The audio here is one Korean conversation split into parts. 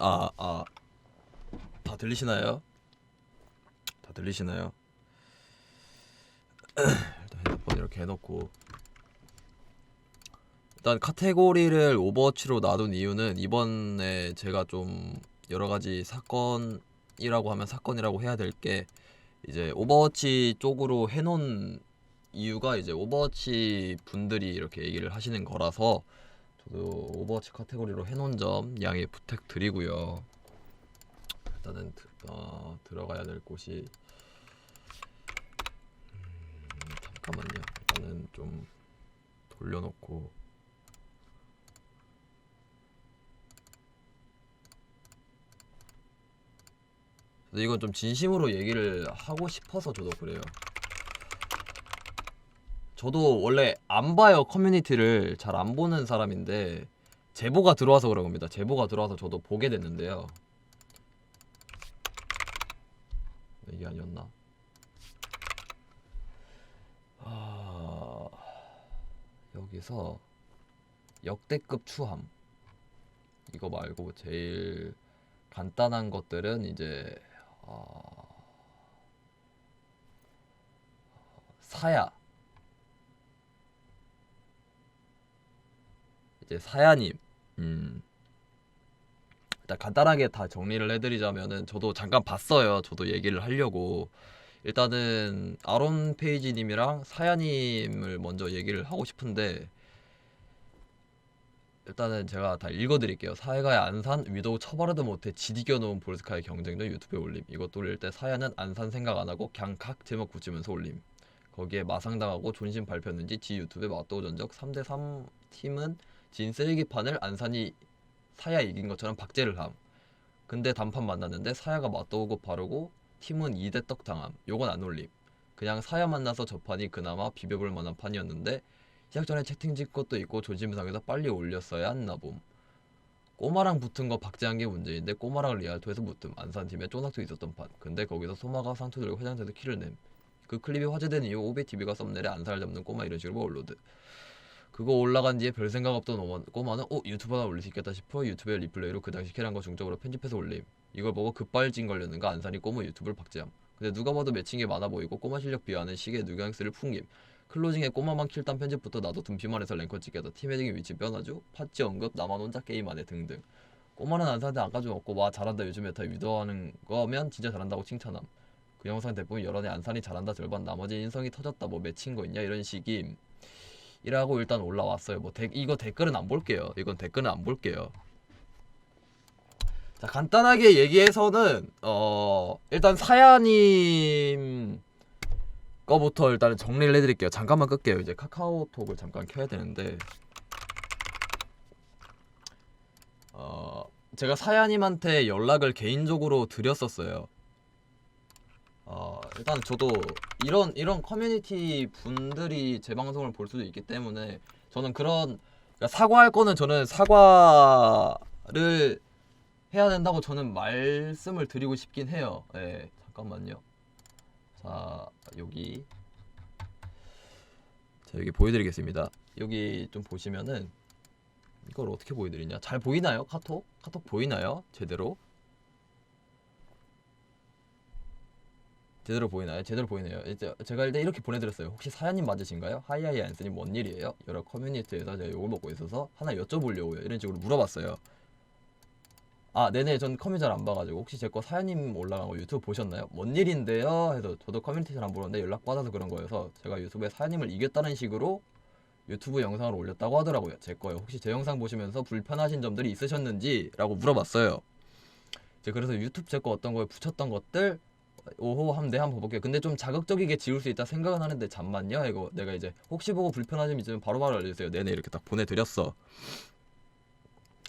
아, 아. 다 들리시나요? 다 들리시나요? 일단 핸드폰 이렇게 해놓고 일단 카테고리를 오버워치로 놔둔 이유는 이번에 제가 좀 여러 가지 사건이라고 하면 사건이라고 해야 될 게 이제 오버워치 쪽으로 해놓은 이유가 이제 오버워치 분들이 이렇게 얘기를 하시는 거라서 저도 오버워치 카테고리로 해놓은 점 양해 부탁드리고요. 일단은 드, 어, 들어가야 될 곳이 음, 잠깐만요. 일단은 좀 돌려놓고 이건 좀 진심으로 얘기를 하고 싶어서 저도 그래요. 저도 원래 안 봐요 커뮤니티를 잘 안 보는 사람인데 제보가 들어와서 그런 겁니다. 제보가 들어와서 저도 보게 됐는데요. 이게 아니었나? 아 여기서 역대급 추함 이거 말고 제일 간단한 것들은 이제 어, 사야 이제 사야님 음 일단 간단하게 다 정리를 해드리자면은 저도 잠깐 봤어요 저도 얘기를 하려고 일단은 아론 페이지님이랑 사야님을 먼저 얘기를 하고 싶은데 일단은 제가 다 읽어드릴게요. 사야가의 안산 위도우 처벌하도 못해 지디겨 놓은 볼스카의 경쟁도 유튜브에 올림. 이것도 올릴 때 사야는 안산 생각 안 하고 그냥 각 제목 붙이면서 올림. 거기에 마상당하고 존심 밟혔는지 지 유튜브에 맞도우 전적 3대3 팀은 진 쓰레기판을 안산이 사야 이긴 것처럼 박제를 함. 근데 단판 만났는데 사야가 맞도우고 바르고 팀은 2대 떡 당함. 요건 안 올림. 그냥 사야 만나서 저 판이 그나마 비벼볼 만한 판이었는데 시작 전에 채팅 질 것도 있고 존심상에서 빨리 올렸어야 했나 봄. 꼬마랑 붙은 거 박제한 게 문제인데 꼬마랑 리알토에서 붙음 안산팀에 쪼낙도 있었던 판. 근데 거기서 소마가 상투 들고 회장대에서 키를 냄. 그 클립이 화제된 이후 오베TV가 썸네일에 안산을 잡는 꼬마 이런 식으로 업로드. 그거 올라간 뒤에 별 생각 없던 꼬마는 어 유튜브 하나 올릴 수 있겠다 싶어 유튜브에 리플레이로 그 당시 캐란 거 중적으로 편집해서 올림. 이걸 보고 급발진 걸렸는가 안산이 꼬마 유튜브를 박제함. 근데 누가 봐도 게 많아 보이고 꼬마 실력 비하하는 식의 누경스를 풍김. 클로징에 꼬마만 킬단 편집부터 나도 dum피만 해서 랭커 찍겠다 팀 헤딩의 위치 변화주 파츠 언급 나만 혼자 게임 안해 등등 꼬마는 안사한테 안 가져 먹고 와 잘한다 요즘 메타 유도하는 거면 진짜 잘한다고 칭찬함 그 영상 대부분 여론이 안산이 잘한다 절반 나머지 인성이 터졌다 뭐 맺힌 거 있냐 이런 식임 이라고 일단 올라왔어요 뭐 데, 이거 댓글은 안 볼게요 이건 댓글은 안 볼게요 자 간단하게 얘기해서는 어 일단 사야님 거부터 일단은 정리를 해드릴게요. 잠깐만 끌게요. 이제 카카오톡을 잠깐 켜야 되는데 어 제가 사야님한테 연락을 개인적으로 드렸었어요. 어 일단 저도 이런 이런 커뮤니티 분들이 제 방송을 볼 수도 있기 때문에 저는 그런 그러니까 사과할 거는 저는 사과를 해야 된다고 저는 말씀을 드리고 싶긴 해요. 예 잠깐만요. 자 여기. 자 여기 보여드리겠습니다. 여기 좀 보시면은 이걸 어떻게 보여드리냐? 잘 보이나요? 카톡? 카톡 보이나요? 제대로 제대로 보이나요? 제대로 보이네요. 제가 일단 이렇게 보내드렸어요. 혹시 사연님 맞으신가요? 하이하이 안스님 뭔 일이에요? 여러 커뮤니티에서 제가 욕을 먹고 있어서 하나 여쭤보려고요. 이런 식으로 물어봤어요. 아 네네. 전 커뮤 잘안 봐가지고. 혹시 제 거 사연님 올라간 거 유튜브 보셨나요? 뭔 일인데요? 해서 저도 커뮤니티 잘 안 보는데 연락 받아서 그런 거여서 제가 유튜브에 사연님을 이겼다는 식으로 유튜브 영상을 올렸다고 하더라고요. 제 거요. 혹시 제 영상 보시면서 불편하신 점들이 있으셨는지 라고 물어봤어요. 이제 그래서 유튜브 제 거 어떤 거에 붙였던 것들 오호 한번 내 한번 볼게요. 근데 좀 자극적이게 지울 수 있다 생각은 하는데 잠만요? 이거 내가 이제 혹시 보고 불편한 점 있으면 바로바로 알려주세요. 네네 이렇게 딱 보내드렸어.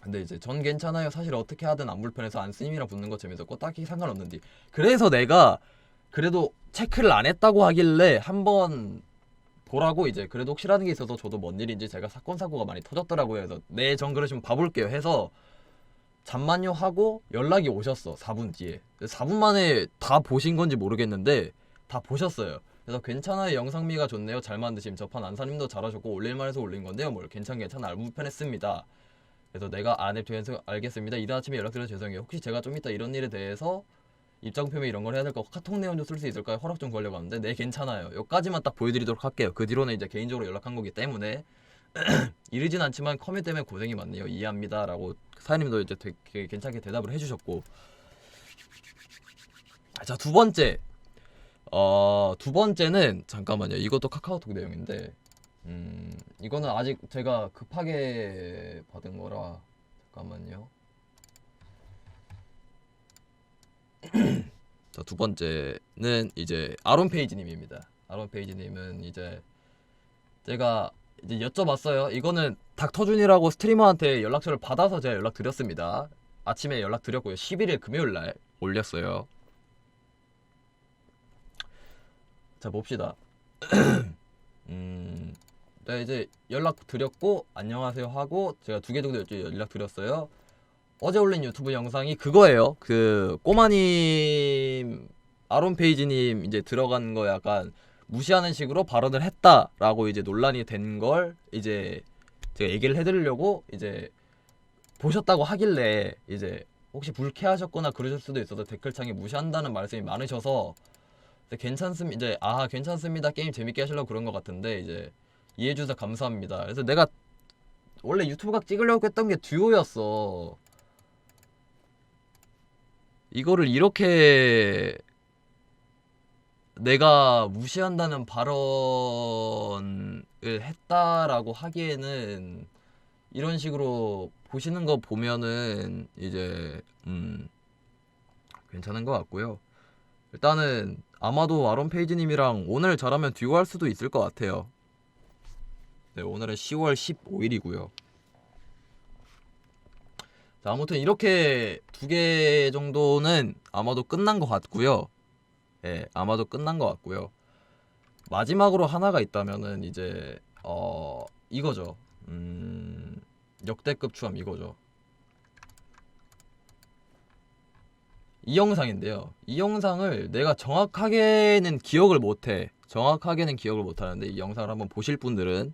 근데 이제 전 괜찮아요. 사실 어떻게 하든 안 불편해서 안쓰님이랑 붙는 거 재밌었고 딱히 상관없는데. 그래서 내가 그래도 체크를 안 했다고 하길래 한번 보라고 이제 그래도 혹시라는 게 있어서 저도 뭔 일인지 제가 사건 사고가 많이 터졌더라고요. 그래서 네 전 그러시면 봐볼게요. 해서 잠만요 하고 연락이 오셨어 4분 뒤에 4분 만에 다 보신 건지 모르겠는데 다 보셨어요. 그래서 괜찮아요 영상미가 좋네요 잘 만드심 저판 안사님도 잘하셨고 올릴만해서 올린 건데요 뭘 괜찮 괜찮아 알부 편했습니다. 그래서 내가 안에 돼서 알겠습니다. 이른 아침에 연락드려 서 죄송해요. 혹시 제가 좀 이따 이런 일에 대해서 입장 표명 이런 걸 해야 될 거 카톡 내용 좀 쓸 수 있을까요? 허락 좀 구하려고 하는데 네 괜찮아요. 여기까지만 딱 보여드리도록 할게요. 그 뒤로는 이제 개인적으로 연락한 거기 때문에 이르진 않지만 커뮤 때문에 고생이 많네요. 이해합니다라고 사장님도 이제 되게 괜찮게 대답을 해주셨고 자 두 번째 어 두 번째는 잠깐만요. 이것도 카카오톡 내용인데 음 이거는 아직 제가 급하게 받은 거라 잠깐만요. 자 두 번째는 이제 아론 페이지 님입니다. 아론 페이지 님은 이제 제가 이제 여쭤봤어요. 이거는 닥터준이라고 스트리머한테 연락처를 받아서 제가 연락 드렸습니다. 아침에 연락 드렸고요. 11일 금요일 날 올렸어요. 자 봅시다. 음, 네 이제 연락 드렸고 안녕하세요 하고 제가 두 개 정도 이제 연락 드렸어요. 어제 올린 유튜브 영상이 그거예요. 그 꼬마님 아론 페이지님 이제 들어간 거 약간 무시하는 식으로 발언을 했다라고 이제 논란이 된 걸 이제 제가 얘기를 해드리려고 이제 보셨다고 하길래 이제 혹시 불쾌하셨거나 그러실 수도 있어서 댓글창에 무시한다는 말씀이 많으셔서 괜찮습니다. 이제 아 괜찮습니다. 게임 재밌게 하시려고 그런 것 같은데 이제 이해해 주셔서 감사합니다. 그래서 내가 원래 유튜브 각 찍으려고 했던 게 듀오였어. 이거를 이렇게 내가 무시한다는 발언을 했다라고 하기에는 이런 식으로 보시는 거 보면은 이제 음 괜찮은 것 같고요. 일단은 아마도 아론 페이지님이랑 오늘 잘하면 듀오 할 수도 있을 것 같아요. 네, 오늘은 10월 15일이고요. 자, 아무튼 이렇게 두 개 정도는 아마도 끝난 것 같고요. 예, 아마도 끝난 것 같고요. 마지막으로 하나가 있다면은 이제 어 이거죠. 음, 역대급 추함 이거죠. 이 영상인데요. 이 영상을 내가 정확하게는 기억을 못해. 정확하게는 기억을 못하는데 이 영상을 한번 보실 분들은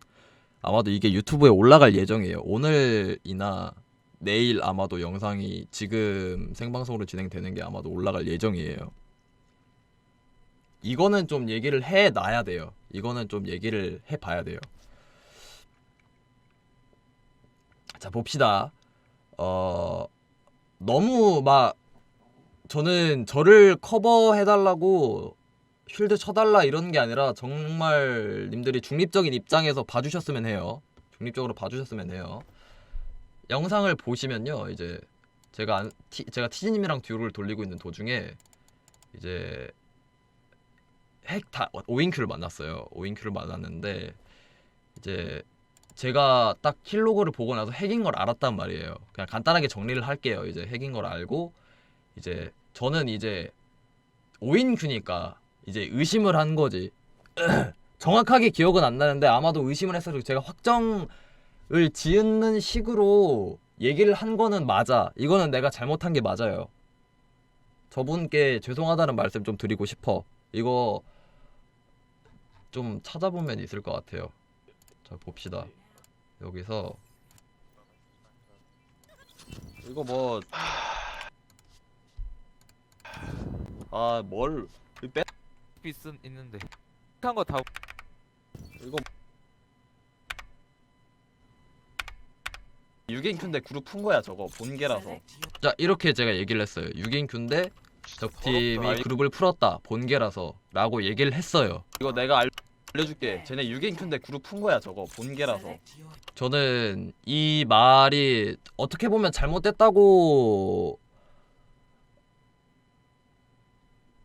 아마도 이게 유튜브에 올라갈 예정이에요. 오늘이나 내일 아마도 영상이 지금 생방송으로 진행되는 게 아마도 올라갈 예정이에요. 이거는 좀 얘기를 해 놔야 돼요. 이거는 좀 얘기를 해 봐야 돼요. 자, 봅시다. 어, 너무 막 저는 저를 커버해 달라고 쉴드 쳐달라 이런 게 아니라 정말 님들이 중립적인 입장에서 봐주셨으면 해요. 중립적으로 봐주셨으면 해요. 영상을 보시면요, 이제 제가 안, 티, 제가 티지님이랑 듀오를 돌리고 있는 도중에 이제 핵다 오인큐를 만났어요. 오인큐를 만났는데 이제 제가 딱 킬로그를 보고 나서 핵인 걸 알았단 말이에요. 그냥 간단하게 정리를 할게요. 이제 핵인 걸 알고 이제 저는 이제 오인큐니까 이제 의심을 한 거지. 정확하게 기억은 안 나는데 아마도 의심을 했어서 제가 확정을 지은 식으로 얘기를 한 거는 맞아. 이거는 내가 잘못한 게 맞아요. 저분께 죄송하다는 말씀 좀 드리고 싶어. 이거 좀 찾아보면 있을 것 같아요. 자 봅시다. 여기서. 이거 뭐. 아, 뭘. 빼? 비슨 있는데. 한거 다. 이거. 6인큐인데 그룹 푼 거야 저거. 본계라서. 자 이렇게 제가 얘기를 했어요. 6인큐인데 적팀이 그룹을 풀었다. 본계라서 라고 얘기를 했어요. 이거 내가 알... 알려줄게. 쟤네 6인큐인데 그룹 푼 거야 저거. 본계라서. 저는 이 말이 어떻게 보면 잘못됐다고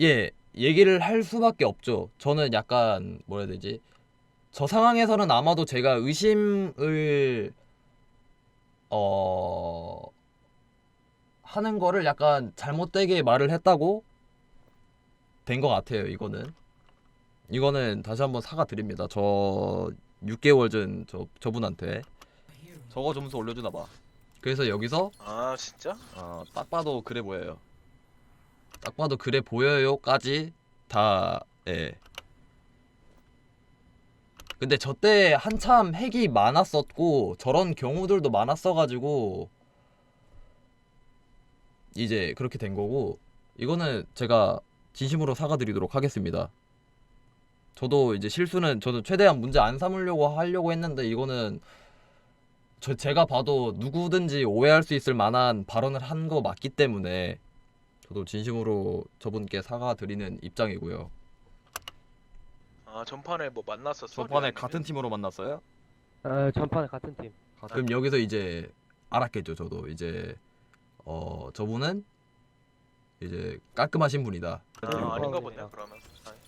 예 얘기를 할 수밖에 없죠. 저는 약간 뭐라 해야 되지? 저 상황에서는 아마도 제가 의심을 어 하는 거를 약간 잘못되게 말을 했다고 된 것 같아요. 이거는 이거는 다시 한번 사과드립니다. 저 6개월 전 저 저분한테 저거 점수 올려주나 봐. 그래서 여기서 아 진짜? 어, 딱 봐도 그래 보여요. 딱 봐도 그래 보여요까지 다 예. 근데 저 때 한참 핵이 많았었고 저런 경우들도 많았어가지고 이제 그렇게 된 거고 이거는 제가 진심으로 사과드리도록 하겠습니다. 저도 이제 실수는 저도 최대한 문제 안 삼으려고 하려고 했는데 이거는 저 제가 봐도 누구든지 오해할 수 있을 만한 발언을 한 거 맞기 때문에 저도 진심으로 저분께 사과드리는 입장이고요. 아 전판에 뭐 만났었어? 저번에 같은 팀으로 만났어요? 어, 전판에 같은 팀. 그럼 여기서 이제 알았겠죠. 저도 이제 어 저분은 이제 깔끔하신 분이다. 아, 아닌가 어, 보네 그냥. 그러면.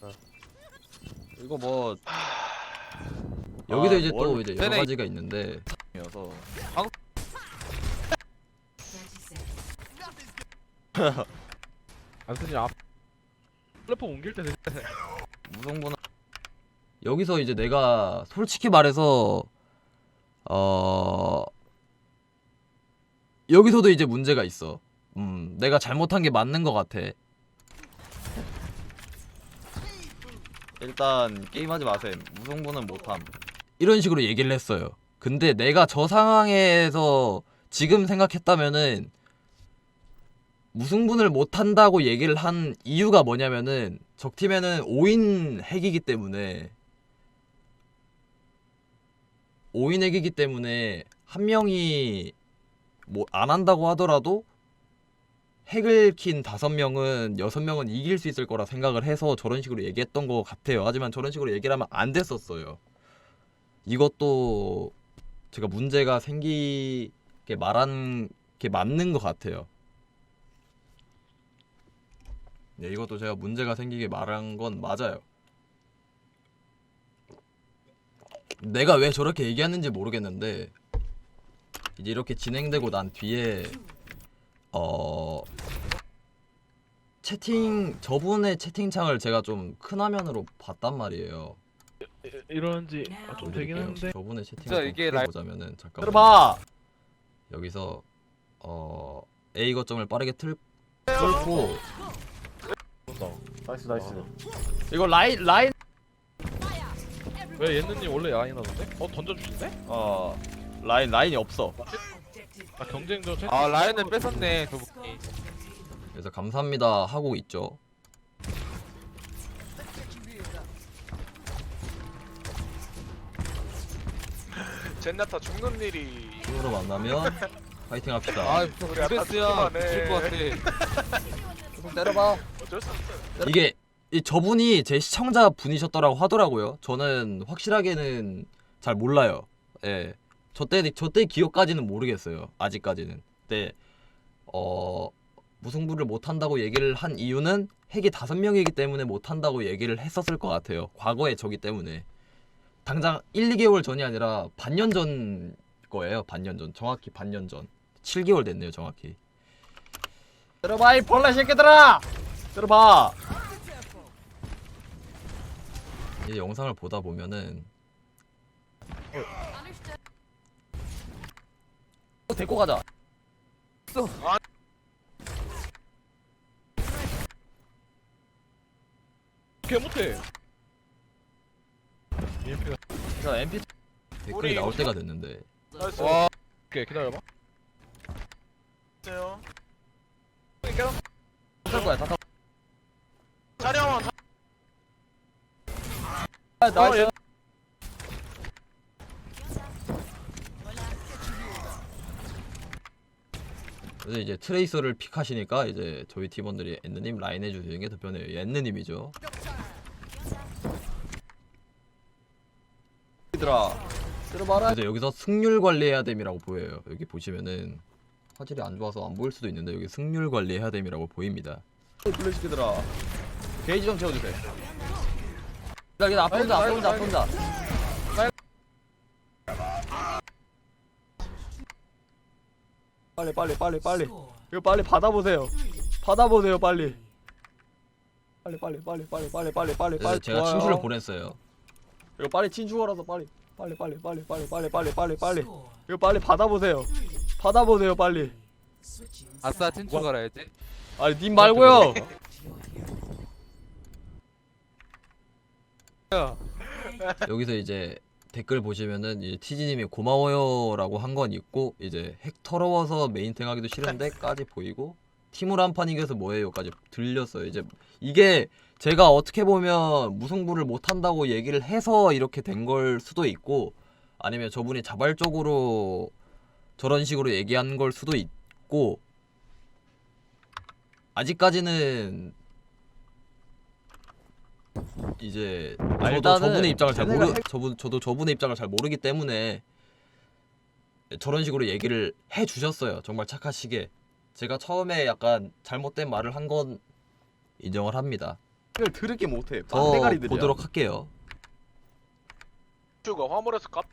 아니. 이거 뭐 여기서 아, 이제 또 뭘 이제 여러 가지가 있는데 이어서 안쓰니 앞 플랫폼 옮길 때 무성분 여기서 이제 내가 솔직히 말해서 어 여기서도 이제 문제가 있어. 음, 내가 잘못한 게 맞는 것 같아. 일단 게임하지 마셈. 무승부는 못함. 이런 식으로 얘기를 했어요. 근데 내가 저 상황에서 지금 생각했다면은 무승분을 못 한다고 얘기를 한 이유가 뭐냐면은 적팀에는 5인 핵이기 때문에 5인 핵이기 때문에 한 명이 뭐 안 한다고 하더라도 핵을 킨 다섯 명은 여섯 명은 이길 수 있을 거라 생각을 해서 저런 식으로 얘기했던 것 같아요. 하지만 저런 식으로 얘기를 하면 안 됐었어요. 이것도 제가 문제가 생기게 말한 게 맞는 것 같아요. 네, 이것도 제가 문제가 생기게 말한 건 맞아요. 내가 왜 저렇게 얘기했는지 모르겠는데 이제 이렇게 진행되고 난 뒤에 어 채팅 저분의 채팅창을 제가 좀 큰 화면으로 봤단 말이에요. 이런지 아, 좀 되긴 보여드릴게요. 했는데 저분의 진짜 채팅을 이게 라이- 보자면은 잠깐 들어봐. 여기서 어 A 거점을 빠르게 틀 뚫고 나이스 나이스. 이거 라인 라인 왜 얘는님 원래 라인 하던데? 어 던져주신대? 어 라인 라인이 없어. 아 경쟁전 채아 라인을 뺏었네 저분이 그래서 감사합니다 하고 있죠. 젠나타 죽는 일이 팀으로 만나면 파이팅 합시다. 아 우리 그만해. 미칠 것 같아 좀 때려봐. 어쩔 수 없어. 이게 이 저분이 제 시청자 분이셨더라고 하더라고요. 저는 확실하게는 잘 몰라요. 예. 저때 저때 기억까지는 모르겠어요. 아직까지는. 근데 어 무승부를 못 한다고 얘기를 한 이유는 핵이 다섯 명이기 때문에 못 한다고 얘기를 했었을 것 같아요. 과거에 저기 때문에. 당장 1, 2개월 전이 아니라 반년 전 거예요. 반년 전. 정확히 반년 전. 7개월 됐네요, 정확히. 들어봐 이 벌레 새끼들아. 들어봐. 이 영상을 보다 보면은 어, 데리고 가자. 개 못해 EMP가 자 MP 댓글이 우리 나올 때가 됐는데 나이스. 와 오케이 기다려봐 안녕하세요. 탈 거야. 다 탈. 자령원 거야. 나이스. 그래서 이제 트레이서를 픽하시니까 이제 저희 팀원들이 엔느님 라인 해주시는 게 더 편해요. 엔느님이죠. 얘들아. 들어봐라. 그래서 여기서 승률 관리해야 됨이라고 보여요. 여기 보시면은 화질이 안 좋아서 안 보일 수도 있는데 여기 승률 관리해야 됨이라고 보입니다. 플레 새끼들아. 게이지 좀 채워주세요. 나 혼자 앞에 혼자 앞에 혼자. 빨리 빨리 빨리 빨리. 이거 빨리 받아보세요. 받아보세요 빨리. 빨리 빨리 빨리 빨리 빨리 빨리 빨리 그래서 빨리. 제가 좋아요. 친추를 보냈어요. 이거 빨리 친추하라서 빨리. 빨리 빨리 빨리 빨리 빨리 빨리 빨리 빨리. 이거 빨리 받아보세요. 받아보세요 빨리. 아싸 친추 갈아야지 아니 님 말고요. 야 여기서 이제 댓글 보시면은 이제 티지님이 고마워요라고 한 건 있고 이제 핵 털어워서 메인탱 하기도 싫은데까지 보이고 팀으로 한판 이겨서 뭐해요까지 들렸어요. 이제 이게 제가 어떻게 보면 무승부를 못 한다고 얘기를 해서 이렇게 된 걸 수도 있고 아니면 저분이 자발적으로 저런 식으로 얘기한 걸 수도 있고 아직까지는 이제 저도 일단은 저분의 입장을 잘 모르 핵- 저분 저도 저분의 입장을 잘 모르기 때문에 저런 식으로 얘기를 해 주셨어요. 정말 착하시게 제가 처음에 약간 잘못된 말을 한 건 인정을 합니다. 이걸 들을게 못해. 더 빡대가리들이야. 보도록 할게요. 슈가 화물에서 깝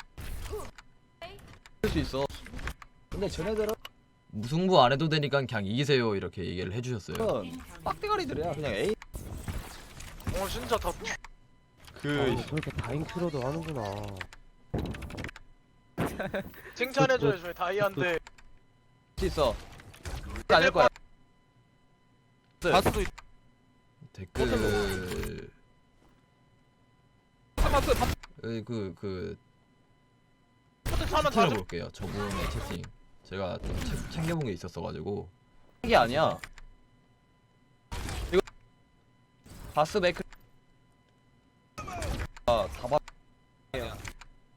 할수 있어. 근데 쟤네들은 무승부 안 해도 되니까 그냥 이기세요 이렇게 얘기를 해주셨어요. 빡대가리들이야. 그냥 A 어 진짜 다 아, 그 그렇게 다잉 키로도 하는구나. 칭찬해줘요 저희 다이아인데 할수 있어. 아닐 거야. 바스도 댓글 참았어. 그그 하면 다 찾아볼게요. 저분의 채팅 제가 좀 챙- 챙겨본 게 있었어가지고 이게 아니야. 이거 바스 메이크 아, 다 봤.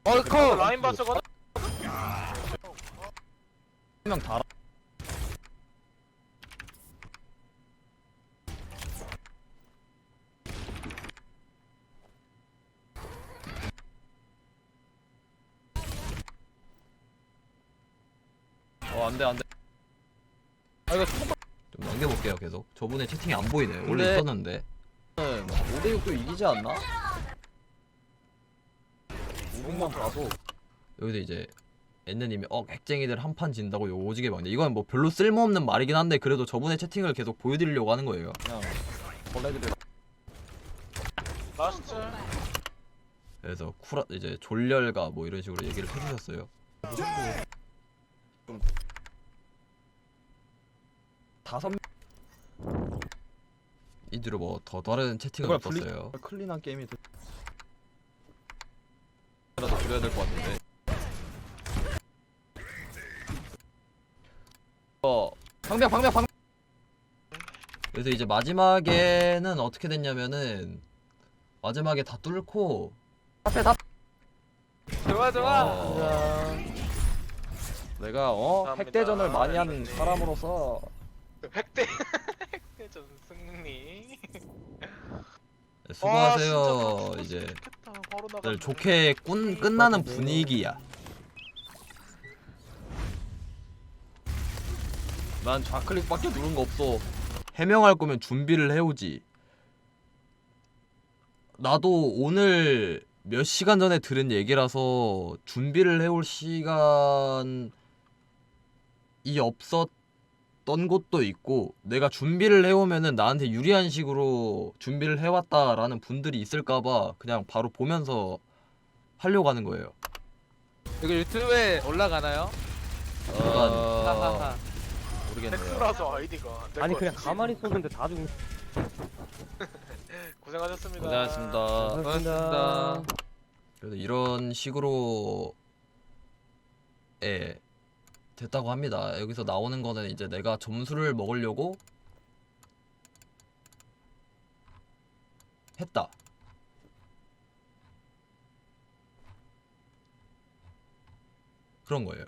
어, 라인 바스거든 한명 달아. 어 안돼 안돼. 아 이거 좀 넘겨볼게요. 계속 저분의 채팅이 안 보이네. 원래 근데- 있었는데 5대 6도 이기지 않나? 5분만 봐도 여기서 이제 엔느님이 어 핵쟁이들 한 판 진다고 요 오지게 막네. 이건 뭐 별로 쓸모없는 말이긴 한데 그래도 저분의 채팅을 계속 보여드리려고 하는 거예요. 그냥 벌레들이 라스트 그래서 쿠라 이제 졸렬가 뭐 이런 식으로 얘기를 해주셨어요. 다섯 명 이 뒤로 뭐 더 다른 채팅은 분리- 없었어요. 클린한 게임이 돼. 라도 그래야 될 것 같은데. 어 방벽 방벽 방벽. 그래서 이제 마지막에는 어떻게 됐냐면은 마지막에 다 뚫고 앞에 다. 좋아 좋아 어, 내가 어 감사합니다. 핵대전을 많이 한 사람으로서 획대 획대전 승리 수고하세요. 와, 이제 다들. 좋게 꾼, 끝나는 분위기야. 난 좌클릭밖에 누른 거 없어. 해명할 거면 준비를 해오지. 나도 오늘 몇 시간 전에 들은 얘기라서 준비를 해올 시간이 없었 던 곳도 있고 내가 준비를 해오면은 나한테 유리한 식으로 준비를 해왔다라는 분들이 있을까봐 그냥 바로 보면서 하려고 하는 거예요. 이거 유튜브에 올라가나요? 어... 하하하. 모르겠네요. 엑스라서 아이디가 내 아니 거 그냥 같지. 가만히 쏘는데 다 죽네. 고생하셨습니다 고생하셨습니다. 고맙습니다. 그래서 이런 식으로 예 됐다고 합니다. 여기서 나오는 거는 이제 내가 점수를 먹으려고 했다. 그런 거예요.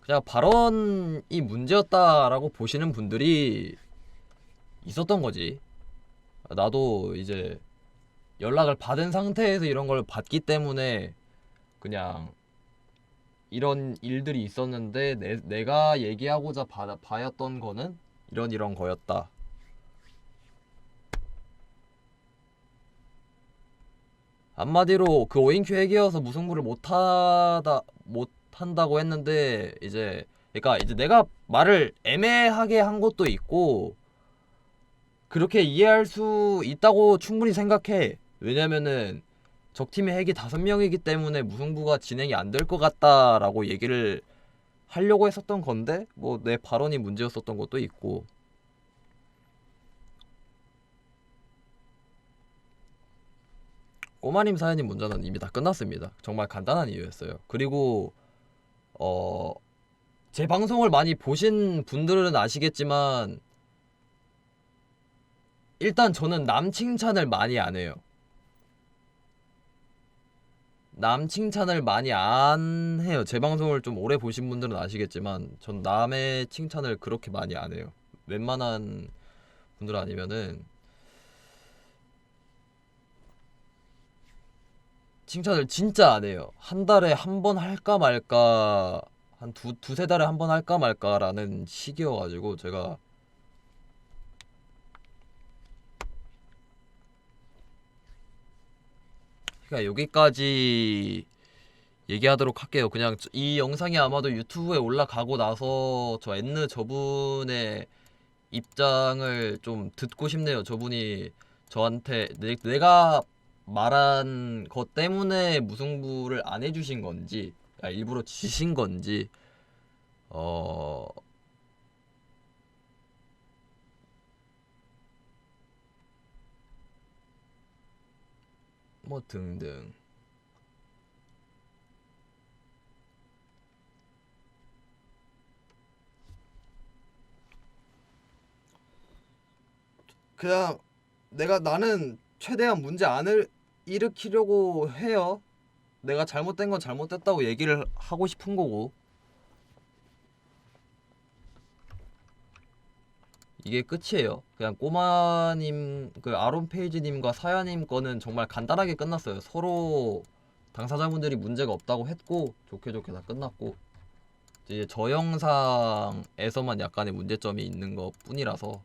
그냥 발언이 문제였다라고 보시는 분들이 있었던 거지. 나도 이제 연락을 받은 상태에서 이런 걸 받기 때문에 그냥 이런 일들이 있었는데 내, 내가 얘기하고자 봐, 봐였던 거는 이런 이런 거였다. 한마디로 그 오인큐 핵이어서 무승부를 못하다 못한다고 했는데 이제 그러니까 이제 내가 말을 애매하게 한 것도 있고 그렇게 이해할 수 있다고 충분히 생각해. 왜냐면은 적팀의 핵이 다섯 명이기 때문에 무승부가 진행이 안 될 것 같다라고 얘기를 하려고 했었던 건데 뭐 내 발언이 문제였었던 것도 있고 꼬마님 사연님 문제는 이미 다 끝났습니다. 정말 간단한 이유였어요. 그리고 어, 제 방송을 많이 보신 분들은 아시겠지만 일단 저는 남 칭찬을 많이 안 해요. 남 칭찬을 많이 안 해요. 제 방송을 좀 오래 보신 분들은 아시겠지만 전 남의 칭찬을 그렇게 많이 안 해요. 웬만한 분들 아니면은 칭찬을 진짜 안 해요. 한 달에 한 번 할까 말까 한 두 두세 달에 한 번 할까 말까라는 시기여가지고 제가 그러니까 여기까지 얘기하도록 할게요. 그냥 저- 이 영상이 아마도 유튜브에 올라가고 나서 저 엔느 저분의 입장을 좀 듣고 싶네요. 저분이 저한테 내, 내가 말한 것 때문에 무승부를 안 해주신 건지 아, 일부러 지신 건지 어 뭐 등등 그냥 내가 나는 최대한 문제 안 일으키려고 해요. 내가 잘못된 건 잘못됐다고 얘기를 하고 싶은 거고. 이게 끝이에요. 그냥 꼬마님 그 아론 페이지님과 사야님 거는 정말 간단하게 끝났어요. 서로 당사자분들이 문제가 없다고 했고 좋게 좋게 다 끝났고 이제 저 영상에서만 약간의 문제점이 있는 것 뿐이라서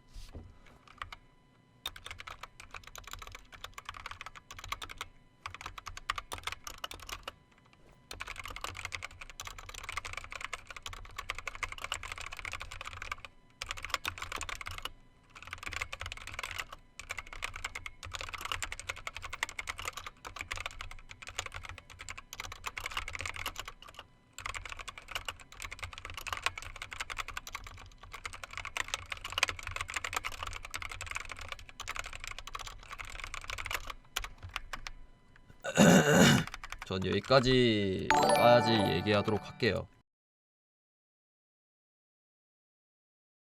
전 여기까지까지 얘기하도록 할게요.